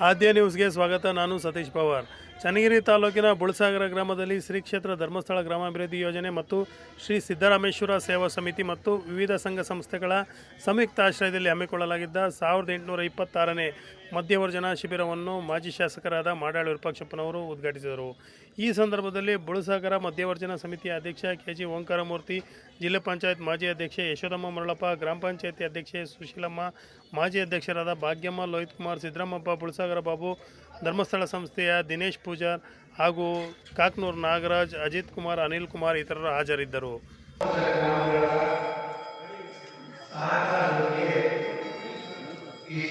ಆದ್ಯ ನ್ಯೂಸ್ಗೆ ಸ್ವಾಗತ ನಾನು ಸತೀಶ್ ಪವಾರ್ ಚನ್ನಗಿರಿ ತಾಲೂಕಿನ ಬುಳಸಾಗರ ಗ್ರಾಮದಲ್ಲಿ ಶ್ರೀ ಕ್ಷೇತ್ರ ಧರ್ಮಸ್ಥಳ ಗ್ರಾಮಾಭಿವೃದ್ಧಿ ಯೋಜನೆ ಮತ್ತು ಶ್ರೀ ಸಿದ್ದರಾಮೇಶ್ವರ ಸೇವಾ ಸಮಿತಿ ಮತ್ತು ವಿವಿಧ ಸಂಘ ಸಂಸ್ಥೆಗಳ ಸಂಯುಕ್ತ ಆಶ್ರಯದಲ್ಲಿ ಹಮ್ಮಿಕೊಳ್ಳಲಾಗಿದ್ದ ಸಾವಿರದ ಎಂಟುನೂರ ಇಪ್ಪತ್ತಾರನೇ ಮಧ್ಯವರ್ಜನ ಶಿಬಿರವನ್ನು ಮಾಜಿ ಶಾಸಕರಾದ ಮಾಡಾಳು ವಿರೂಪಾಕ್ಷಪ್ಪನವರು ಉದ್ಘಾಟಿಸಿದರು. ಈ ಸಂದರ್ಭದಲ್ಲಿ ಬುಳಸಾಗರ ಮಧ್ಯವರ್ಜನ ಸಮಿತಿಯ ಅಧ್ಯಕ್ಷ ಕೆ ಜಿ ಓಂಕಾರಮೂರ್ತಿ, ಜಿಲ್ಲಾ ಪಂಚಾಯತ್ ಮಾಜಿ ಅಧ್ಯಕ್ಷೆ ಯಶೋದಮ್ಮ ಮರಳಪ್ಪ, ಗ್ರಾಮ ಪಂಚಾಯತಿ ಅಧ್ಯಕ್ಷೆ ಸುಶೀಲಮ್ಮ, ಮಾಜಿ ಅಧ್ಯಕ್ಷರಾದ ಭಾಗ್ಯಮ್ಮ ಲೋಹಿತ್ ಕುಮಾರ್ ಸಿದ್ದರಾಮಪ್ಪ, ಬುಳಸಾಗರ ಬಾಬು ಧರ್ಮಸ್ಥಳ ಸಂಸ್ಥೆಯ ದಿನೇಶ್ ಪೂಜಾರ್ ಹಾಗೂ ಕಾಕ್ನೂರ್ ನಾಗರಾಜ್ ಅಜಿತ್ ಕುಮಾರ್ ಅನಿಲ್ ಕುಮಾರ್ ಇತರರು ಹಾಜರಿದ್ದರು. ಈ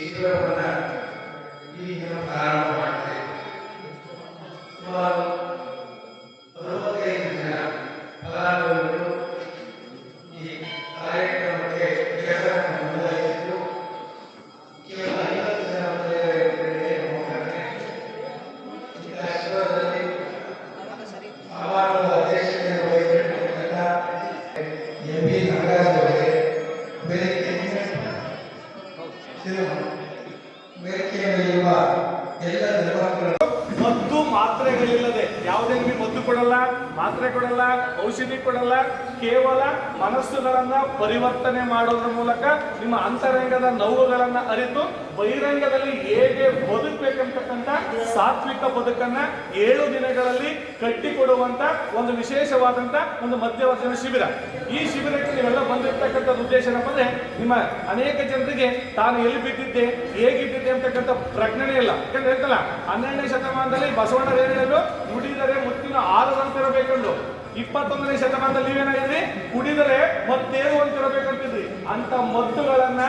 ವೇದಿಕೆ ಮೇಲಿರುವ ಎಲ್ಲ ನಿರ್ವಾಹಕರು ಮದ್ದು ಮಾತ್ರೆಗಳಿಲ್ಲದೆ ಯಾವುದೇ ನಿಮಗೆ ಮದ್ದು ಕೊಡಲ್ಲ, ಮಾತ್ರೆ ಕೊಡಲ್ಲ, ಔಷಧಿ ಕೊಡಲ್ಲ, ಕೇವಲ ಮನಸ್ಸುಗಳನ್ನ ಪರಿವರ್ತನೆ ಮಾಡೋದ್ರ ಮೂಲಕ ನಿಮ್ಮ ಅಂತರಂಗದ ನೋವುಗಳನ್ನ ಅರಿತು ಬಹಿರಂಗದಲ್ಲಿ ಹೇಗೆ ಬದುಕಬೇಕಂತಕ್ಕಂಥ ಸಾತ್ವಿಕ ಬದುಕನ್ನ ಏಳು ದಿನಗಳಲ್ಲಿ ಕಟ್ಟಿಕೊಡುವಂತ ಒಂದು ವಿಶೇಷವಾದಂತ ಒಂದು ಮಧ್ಯವರ್ಜನ ಶಿಬಿರ. ಈ ಶಿಬಿರಕ್ಕೆ ನೀವೆಲ್ಲ ಬಂದಿರ್ತಕ್ಕಂಥ ಉದ್ದೇಶ ಏನಪ್ಪ ಅಂದ್ರೆ ನಿಮ್ಮ ಅನೇಕ ಜನರಿಗೆ ತಾನು ಎಲ್ಲಿ ಬಿದ್ದಿದ್ದೆ, ಹೇಗಿದ್ದಿದ್ದೆ ಅಂತಕ್ಕಂಥ ಪ್ರಜ್ಞೆ ಇಲ್ಲ. ಯಾಕಂದ್ರೆ ಹೇಳ್ತಲ್ಲ, ಹನ್ನೆರಡನೇ ಶತಮಾನದಲ್ಲಿ ಬಸವಣ್ಣ ಏನು ಹೇಳಿದ್ರು ನುಡಿದರೆ ಮುತ್ತಿನ ಆರದಂತಿರಬೇಕೆಂದು. ಇಪ್ಪತ್ತೊಂದನೇ ಶತಮಾನದಲ್ಲಿ ನೀವೇನಾಗಿದ್ರಿ ಕುಡಿದರೆ ಮತ್ತೇನು ಅಂತಿರಬೇಕಂತಿದ್ರಿ ಅಂತ ಮದ್ದುಗಳನ್ನ,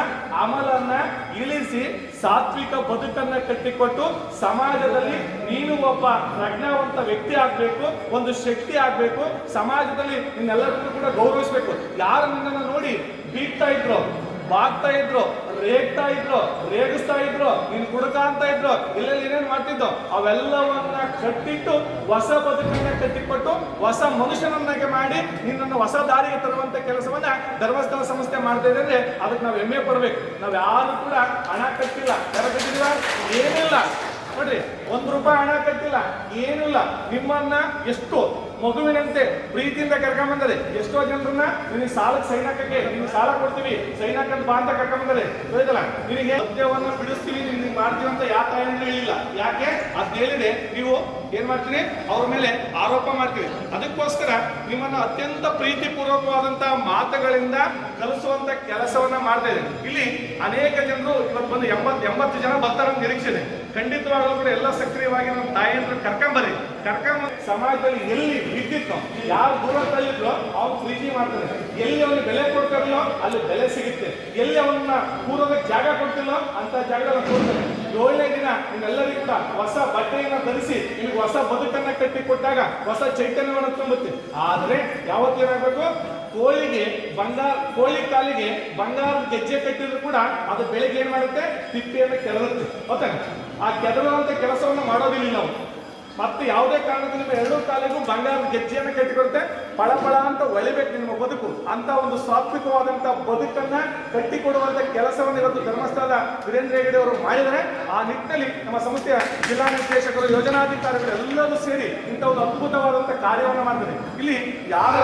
ಅಮಲನ್ನ ಇಳಿಸಿ ಸಾತ್ವಿಕ ಬದುಕನ್ನ ಕಟ್ಟಿಕೊಟ್ಟು ಸಮಾಜದಲ್ಲಿ ನೀನು ಒಬ್ಬ ಪ್ರಜ್ಞಾವಂತ ವ್ಯಕ್ತಿ ಆಗ್ಬೇಕು, ಒಂದು ಶಕ್ತಿ ಆಗ್ಬೇಕು, ಸಮಾಜದಲ್ಲಿ ನಿನ್ನೆಲ್ಲರನ್ನೂ ಕೂಡ ಗೌರವಿಸ್ಬೇಕು. ಯಾರು ನಿನ್ನನ್ನು ನೋಡಿ ಬೀಗ್ತಾ ಇದ್ರು? ಬಾಗ್ತಾ ಇದ್ರು, ರೇಗ್ತಾ ಇದ್ರು, ರೇಗಿಸ್ತಾ ಇದ್ರು, ನೀನ್ ಕುಡುಕ ಅಂತ ಇದ್ರು, ಇಲ್ಲೆಲ್ಲ ಏನೇನ್ ಮಾಡ್ತಿದ್ದೋ ಅವೆಲ್ಲವನ್ನ ಕಟ್ಟಿಟ್ಟು ಹೊಸ ಬದುಕನ್ನ ಕಟ್ಟಿಕೊಟ್ಟು ಹೊಸ ಮನುಷ್ಯನನ್ನಾಗಿ ಮಾಡಿ ನಿನ್ನನ್ನು ಹೊಸ ದಾರಿಗೆ ತರುವಂತ ಕೆಲಸವನ್ನ ಧರ್ಮಸ್ಥಳ ಸಂಸ್ಥೆ ಮಾಡ್ತಾ ಇದೆ ಅದಕ್ಕೆ ನಾವು ಹೆಮ್ಮೆ ಪಡ್ಬೇಕು. ನಾವ್ ಯಾರು ಕೂಡ ಹಣ ಕಟ್ಟಿಲ್ಲ. ಕಟ್ಟಿಲ್ಲ ಏನಿಲ್ಲ. ನೋಡ್ರಿ. ಒಂದ್ ರೂಪಾಯಿ ಹಣ ಕಟ್ಟಿಲ್ಲ, ಏನಿಲ್ಲ, ನಿಮ್ಮನ್ನ ಎಷ್ಟು ಮಗುವಿನಂತೆ ಪ್ರೀತಿಯಿಂದ ಕರ್ಕೊಂಬಂದರೆ ಎಷ್ಟೋ ಜನರನ್ನ ನಿನಗೆ ಸಾಲಕ್ಕೆ ಸೈನ್ ಹಾಕಕ್ಕೆ ನಿಮ್ಗೆ ಸಾಲ ಕೊಡ್ತೀವಿ ಸೈನ್ ಹಾಕಂತ ಬಾ ಅಂತ ಕರ್ಕೊಂಬಂದರೆ ಗೊತ್ತಲ್ಲ ನಿನಗೆ ಉದ್ಯೋಗವನ್ನ ಬಿಡಿಸ್ತೀವಿ ನಿಮ್ಗೆ ಮಾಡ್ತೀವಿ ಅಂತ ಯಾವ ತಾಯಿ ಹೇಳಿಲ್ಲ. ಯಾಕೆ? ಅದ್ ಹೇಳಿದೆ, ನೀವು ಏನ್ ಮಾಡ್ತೀನಿ ಅವ್ರ ಮೇಲೆ ಆರೋಪ ಮಾಡ್ತೀವಿ ಅದಕ್ಕೋಸ್ಕರ ನಿಮ್ಮನ್ನ ಅತ್ಯಂತ ಪ್ರೀತಿಪೂರ್ವಕವಾದಂತಹ ಮಾತುಗಳಿಂದ ಕಲಿಸುವಂತ ಕೆಲಸವನ್ನ ಮಾಡ್ತಾ ಇಲ್ಲಿ ಅನೇಕ ಜನರು ಇವತ್ತು ಬಂದು ಎಂಬತ್ ಎಂಬತ್ತು ಜನ ಬರ್ತಾರ ನಿರೀಕ್ಷೆ ಇದೆ. ಖಂಡಿತವಾಗ್ಲೂ ಕೂಡ ಎಲ್ಲ ಸಕ್ರಿಯವಾಗಿ ನಮ್ಮ ತಾಯಿಯಂದ್ರೆ ಕರ್ಕೊಂಬರ್ರಿ. ಕರ್ಕೊಂಬ ಸಮಾಜದಲ್ಲಿ ಎಲ್ಲಿ ಬಿದ್ದಿತ್ತು ಯಾರು ದೂರ ತಳ್ಳಿದ್ರೋ ಅವ್ನು ಪ್ರೀತಿ ಮಾಡ್ತಾರೆ. ಎಲ್ಲಿ ಅವನಿಗೆ ಬೆಲೆ ಕೊಡ್ತಾರಲ್ಲೋ ಅಲ್ಲಿ ಬೆಲೆ ಸಿಗುತ್ತೆ. ಎಲ್ಲಿ ಅವನ್ನ ಕೂರೋದಕ್ಕೆ ಜಾಗ ಕೊಡ್ತಿಲ್ಲೋ ಅಂತ ಜಾಗದಲ್ಲಿ ಕೊಡ್ತಾರೆ ಏಳನೇ ದಿನ ನಿಮ್ಮೆಲ್ಲರಿಗೂ ಕೂಡ ಹೊಸ ಬಟ್ಟೆಯನ್ನ ಧರಿಸಿ, ನಿಮಗೆ ಹೊಸ ಬದುಕನ್ನು ಕಟ್ಟಿ ಕೊಟ್ಟಾಗ ಹೊಸ ಚೈತನ್ಯವನ್ನು ತುಂಬುತ್ತೆ. ಆದರೆ ಯಾವತ್ತೇನಾಗಬೇಕು? ಕೋಳಿಗೆ ಬಂಗಾರ ಕೋಳಿ ಕಾಲಿಗೆ ಬಂಗಾರದ ಗೆಜ್ಜೆ ಕಟ್ಟಿದ್ರು ಕೂಡ ಅದು ಬೆಳಿಗ್ಗೆ ಏನ್ ಮಾಡುತ್ತೆ? ತಿಪ್ಪೆಯನ್ನು ಕೆದರುತ್ತೆ. ಗೊತ್ತಾ ಆ ಕೆದರುವಂತ ಕೆಲಸವನ್ನು ಮಾಡೋದಿಲ್ಲ ನಾವು. ಮತ್ತೆ ಯಾವುದೇ ಕಾರಣದಿಂದ ಎರಡೂ ಕಾಲಿಗೂ ಬಂಗಾರದ ಗೆಜ್ಜೆಯನ್ನು ಕಟ್ಟಿಕೊಡುತ್ತೆ. ಪಳ ಪಳ ಅಂತ ಒಲಿಬೇಕು ನಿಮ್ಮ ಬದುಕು. ಅಂತ ಒಂದು ಸಾತ್ವಿಕವಾದಂತ ಬದುಕನ್ನ ಕಟ್ಟಿಕೊಡುವಂತ ಕೆಲಸವನ್ನು ಇವತ್ತು ಧರ್ಮಸ್ಥಳದ ವೀರೇಂದ್ರ ಹೆಗಡೆ ಅವರು ಮಾಡಿದರೆ ಆ ನಿಟ್ಟಿನಲ್ಲಿ ನಮ್ಮ ಸಂಸ್ಥೆಯ ಜಿಲ್ಲಾ ನಿರ್ದೇಶಕರು, ಯೋಜನಾಧಿಕಾರಿಗಳು ಎಲ್ಲರೂ ಸೇರಿ ಇಂಥ ಒಂದು ಅದ್ಭುತವಾದಂತ ಕಾರ್ಯವನ್ನು ಮಾಡಿದರೆ ಇಲ್ಲಿ ಯಾರು